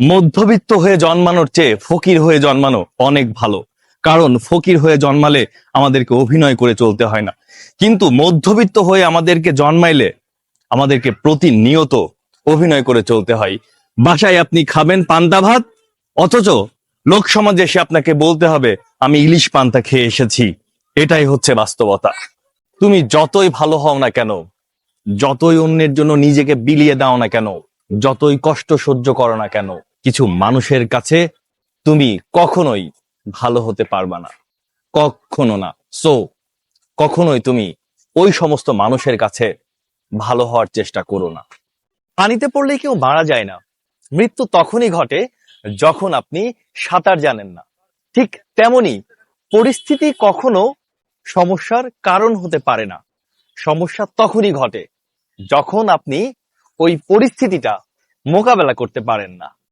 মধ্যবিত্ত হয়ে জন্মানোর চেয়ে ফকির হয়ে জন্মানো অনেক ভালো। কারণ ফকির হয়ে জন্মালে আমাদেরকে অভিনয় করে চলতে হয় না। কিন্তু মধ্যবিত্ত হয়ে আমাদেরকে জন্মাইলে আমাদেরকে প্রতিনিয়ত অভিনয় করে চলতে হয়। বাসায় আপনি খাবেন পান্তা ভাত, অথচ লোক সমাজে এসে আপনাকে বলতে হবে, আমি ইলিশ পান্তা খেয়ে এসেছি। এটাই হচ্ছে বাস্তবতা। তুমি যতই ভালো হও না কেন, যতই অন্যের জন্য নিজেকে বিলিয়ে দাও না কেন যতই কষ্ট সহ্য করো না কেন, কিছু মানুষের কাছে তুমি কখনোই ভালো হতে পারবা না। কখনো না। সো কখনোই তুমি ওই সমস্ত মানুষের কাছে ভালো হওয়ার চেষ্টা করো না। পানিতে পড়লে কেউ মারা যায় না। মৃত্যু তখনই ঘটে যখন আপনি সাঁতার জানেন না। ঠিক তেমনি পরিস্থিতি কখনো সমস্যার কারণ হতে পারে না। সমস্যা তখনই ঘটে যখন আপনি ওই পরিস্থিতিটা মোকাবেলা করতে পারেন না।